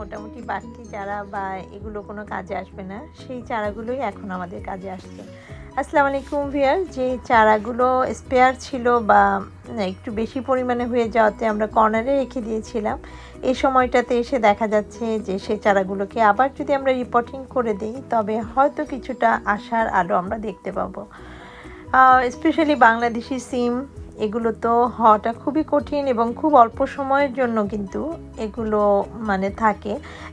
মোটামুটি বাড়তি চারা বা এগুলো কোনো কাজে আসবে না। সেই চারাগুলোই এখন আমাদের কাজে আসছে। আসসালামু আলাইকুম ভিয়ার যে চারাগুলো স্পেয়ার ছিল বা একটু বেশি পরিমাণে হয়ে যাওয়াতে আমরা কর্নারে রেখে দিয়েছিলাম, এই সময়টাতে এসে দেখা যাচ্ছে যে সেই চারাগুলোকে আবার যদি আমরা রিপোর্টিং করে দিই, তবে হয়তো কিছুটা আশার আলো আমরা দেখতে পাবো। স্পেশালি বাংলাদেশি সিম এগুলো তো হওয়াটা খুবই কঠিন এবং খুব অল্প সময়ের জন্য কিন্তু এগুলো মানে থাকে।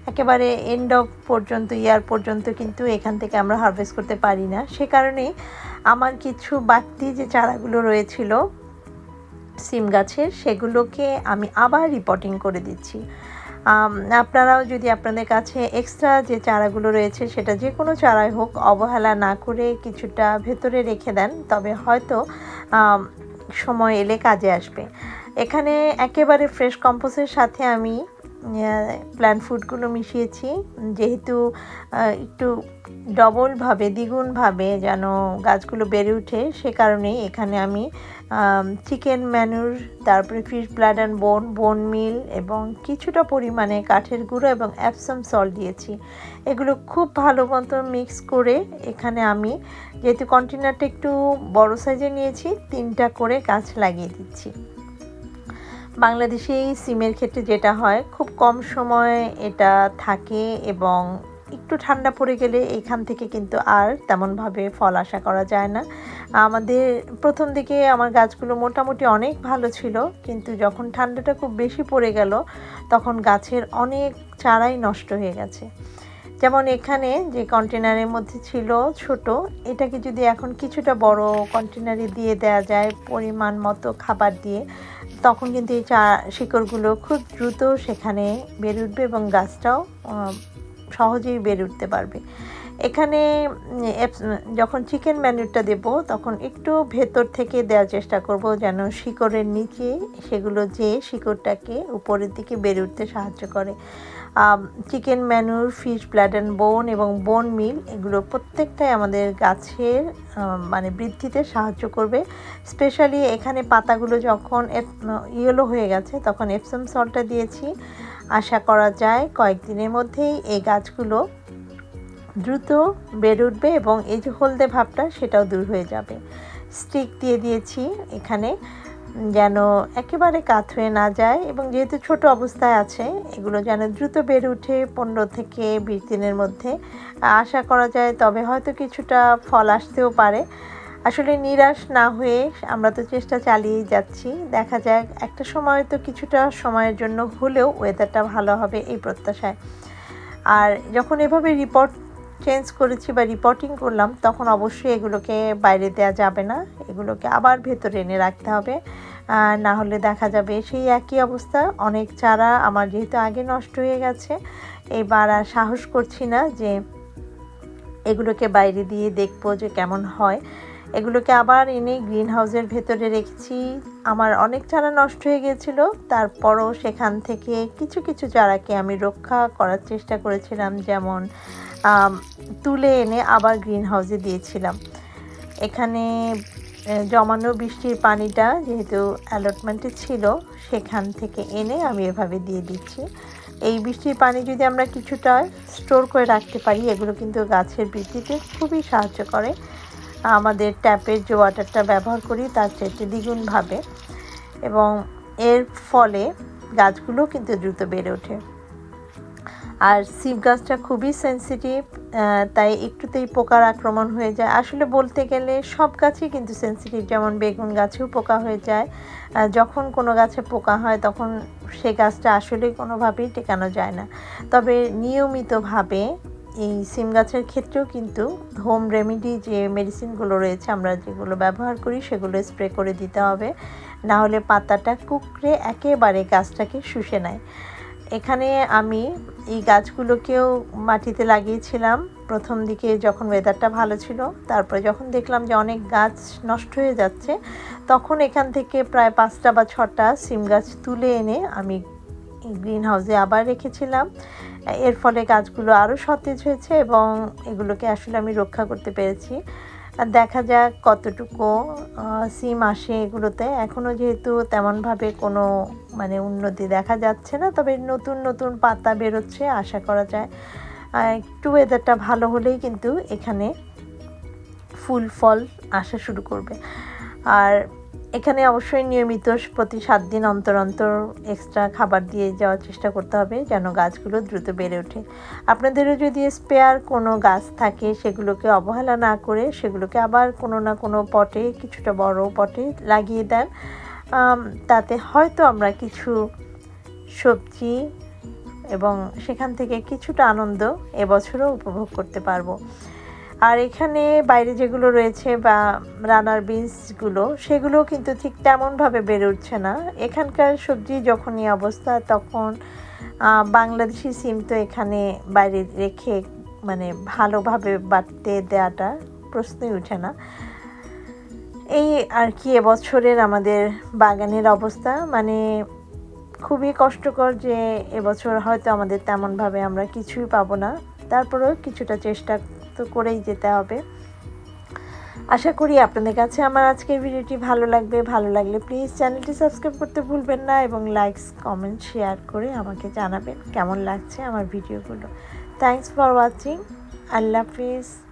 একেবারে এন্ড অফ পর্যন্ত ইয়ার পর্যন্ত কিন্তু এখান থেকে আমরা হারভেস্ট করতে পারি না। সে কারণেই আমার কিছু বাড়তি যে চারাগুলো রয়েছিল, সিম গাছের, সেগুলোকে আমি আবার রিপোর্টিং করে দিচ্ছি। আপনারাও যদি আপনাদের কাছে এক্সট্রা যে চারাগুলো রয়েছে, সেটা যে কোনো চারাই হোক, অবহেলা না করে কিছুটা ভেতরে রেখে দেন, তবে হয়তো সময় এলে কাজে আসবে। এখানে একেবারে ফ্রেশ কম্পোসের সাথে আমি প্ল্যান্ট ফুডগুলো মিশিয়েছি। যেহেতু একটু ডবলভাবে দ্বিগুণভাবে যেন গাছগুলো বেড়ে ওঠে সে কারণেই এখানে আমি চিকেন ম্যানুর তারপরে ফিশ ব্লাড অ্যান্ড বোন বোন মিল এবং কিছুটা পরিমাণে কাঠের গুঁড়ো এবং অ্যাপসাম সল্ট দিয়েছি। এগুলো খুব ভালো মতো মিক্স করে এখানে আমি, যেহেতু কন্টেনারটা একটু বড় সাইজে নিয়েছি, তিনটা করে গাছ লাগিয়ে দিচ্ছি। বাংলাদেশে সিমের ক্ষেত্রে যেটা হয়, খুব কম সময় এটা থাকে এবং একটু ঠান্ডা পড়ে গেলে এইখান থেকে কিন্তু আর তেমনভাবে ফল আশা করা যায় না। আমাদের প্রথম দিকে আমার গাছগুলো মোটামুটি অনেক ভালো ছিল, কিন্তু যখন ঠান্ডাটা খুব বেশি পড়ে গেল, তখন গাছের অনেক চারাই নষ্ট হয়ে গেছে। যেমন এখানে যে কন্টেনারের মধ্যে ছিল ছোট, এটাকে যদি এখন কিছুটা বড় কন্টেনারে দিয়ে দেওয়া যায় পরিমাণ মতো খাবার দিয়ে, তখন কিন্তু এই চা শিকড়গুলো খুব দ্রুত সেখানে বের উঠবে এবং গাছটাও সহজেই বেড়ে উঠতে পারবে। এখানে যখন চিকেন ম্যানুরটা দেব, তখন একটু ভেতর থেকে দেওয়ার চেষ্টা করব, যেন শিকড়ের নিচে সেগুলো যে শিকড়টাকে উপরের দিকে বেড়ে উঠতে সাহায্য করে। Chicken manure fish blood and bone এবং বোন মিল এগুলো প্রত্যেকটাই আমাদের গাছের মানে বৃদ্ধিতে সাহায্য করবে। স্পেশালি এখানে পাতাগুলো যখন ইয়েলো হয়ে গেছে, তখন এপসম সল্টটা দিয়েছি। আশা করা যায় কয়েকদিনের মধ্যেই এই গাছগুলো দ্রুত বেড়ে উঠবে এবং এই যে হলদে ভাবটা সেটাও দূর হয়ে যাবে। স্টিক দিয়ে দিয়েছি এখানে যেন একেবারে কাত হয়ে না যায় এবং যেহেতু ছোট অবস্থায় আছে, এগুলো যেন দ্রুত বেড়ে উঠে পনেরো থেকে বিশ দিনের মধ্যে। আশা করা যায় তবে হয়তো কিছুটা ফল আসতেও পারে। আসলে নিরাশ না হয়ে আমরা তো চেষ্টা চালিয়েই যাচ্ছি। দেখা যাক, একটা সময় তো কিছুটা সময়ের জন্য হলেও ওয়েদারটা ভালো হবে এই প্রত্যাশায়। আর যখন এভাবে রিপোর্ট চেঞ্জ করেছি বা রিপোর্টিং করলাম, তখন অবশ্যই এগুলোকে বাইরে দেওয়া যাবে না। এগুলোকে আবার ভেতরে এনে রাখতে হবে। না হলে দেখা যাবে সেই একই অবস্থা। অনেক চারা আমার যেহেতু আগে নষ্ট হয়ে গেছে, এবার আর সাহস করছি না যে এগুলোকে বাইরে দিয়ে দেখব যে কেমন হয়। এগুলোকে আবার এনে গ্রিন হাউসের ভেতরে রেখেছি। আমার অনেক চারা নষ্ট হয়ে গিয়েছিল, তারপরও সেখান থেকে কিছু কিছু চারাকে আমি রক্ষা করার চেষ্টা করেছিলাম, যেমন তুলে এনে আবার গ্রিন হাউসে দিয়েছিলাম। এখানে জমানো বৃষ্টির পানিটা যেহেতু অ্যালটমেন্টে ছিল, সেখান থেকে এনে আমি এভাবে দিয়ে দিচ্ছি। এই বৃষ্টির পানি যদি আমরা কিছুটা স্টোর করে রাখতে পারি, এগুলো কিন্তু গাছের বৃদ্ধিতে খুবই সাহায্য করে। আমাদের ট্যাপের যে ওয়াটারটা ব্যবহার করি তার চাইতে দ্বিগুণভাবে এবং এর ফলে গাছগুলো কিন্তু দ্রুত বেড়ে ওঠে। আর সিম গাছটা খুবই সেন্সিটিভ তাই একটুতেই পোকার আক্রমণ হয়ে যায়। আসলে বলতে গেলে সব গাছই কিন্তু সেন্সিটিভ যেমন বেগুন গাছেও পোকা হয়ে যায়। যখন কোনো গাছে পোকা হয় তখন সে গাছটা আসলে কোনোভাবেই টেকানো যায় না। তবে নিয়মিতভাবে এই সিম গাছের ক্ষেত্রেও কিন্তু হোম রেমেডি যে মেডিসিনগুলো রয়েছে, আমরা যেগুলো ব্যবহার করি সেগুলো স্প্রে করে দিতে হবে। না হলে পাতাটা কুকড়ে একেবারে গাছটাকে শুষে নেয়। এখানে আমি এই গাছগুলোকেও মাটিতে লাগিয়েছিলাম। প্রথম দিকে যখন ওয়েদারটা ভালো ছিল, তারপরে যখন দেখলাম যে অনেক গাছ নষ্ট হয়ে যাচ্ছে, তখন এখান থেকে প্রায় পাঁচটা বা ছটা সিম গাছ তুলে এনে আমি গ্রিন হাউসে আবার রেখেছিলাম। এর ফলে গাছগুলো আরও সতেজ হয়েছে এবং এগুলোকে আসলে আমি রক্ষা করতে পেরেছি। আর দেখা যাক কতটুকু সিম আসে এগুলোতে। এখনও যেহেতু তেমনভাবে কোনো মানে উন্নতি দেখা যাচ্ছে না, তবে নতুন নতুন পাতা বেরোচ্ছে, আশা করা যায়। একটু ওয়েদারটা ভালো হলেই কিন্তু এখানে ফুল ফল আসা শুরু করবে। আর এখানে অবশ্যই নিয়মিত প্রতি সাত দিন অন্তর অন্তর এক্সট্রা খাবার দিয়ে যাওয়ার চেষ্টা করতে হবে যেন গাছগুলো দ্রুত বেড়ে ওঠে। আপনাদেরও যদি স্পেয়ার কোনো গাছ থাকে সেগুলোকে অবহেলা না করে সেগুলোকে আবার কোনো না কোনো পটে, কিছুটা বড় পটে লাগিয়ে দেন। তাতে হয়তো আমরা কিছু সবজি এবং সেখান থেকে কিছুটা আনন্দ এবছরও উপভোগ করতে পারব। আর এখানে বাইরে যেগুলো রয়েছে বা রানার বিনসগুলো সেগুলো কিন্তু ঠিক তেমনভাবে বেড়ে উঠছে না। এখানকার সবজি যখনই অবস্থা, তখন বাংলাদেশি সিম তো এখানে বাইরে রেখে মানে ভালোভাবে বাড়তে দেওয়াটা প্রশ্নই ওঠে না। এই আর কি এবছরের আমাদের বাগানের অবস্থা মানে খুবই কষ্টকর যে এবছর হয়তো আমাদের তেমনভাবে আমরা কিছুই পাবো না। তারপরেও কিছুটা চেষ্টা তো করেই যেতে হবে। আশা করি আপনাদের কাছে আমার আজকের ভিডিওটি ভালো লাগবে। ভালো লাগলে প্লিজ চ্যানেলটি সাবস্ক্রাইব করতে ভুলবেন না এবং লাইকস কমেন্ট শেয়ার করে আমাকে জানাবেন কেমন লাগছে আমার ভিডিওগুলো। থ্যাংকস ফর ওয়াচিং আল্লাহ হাফিজ।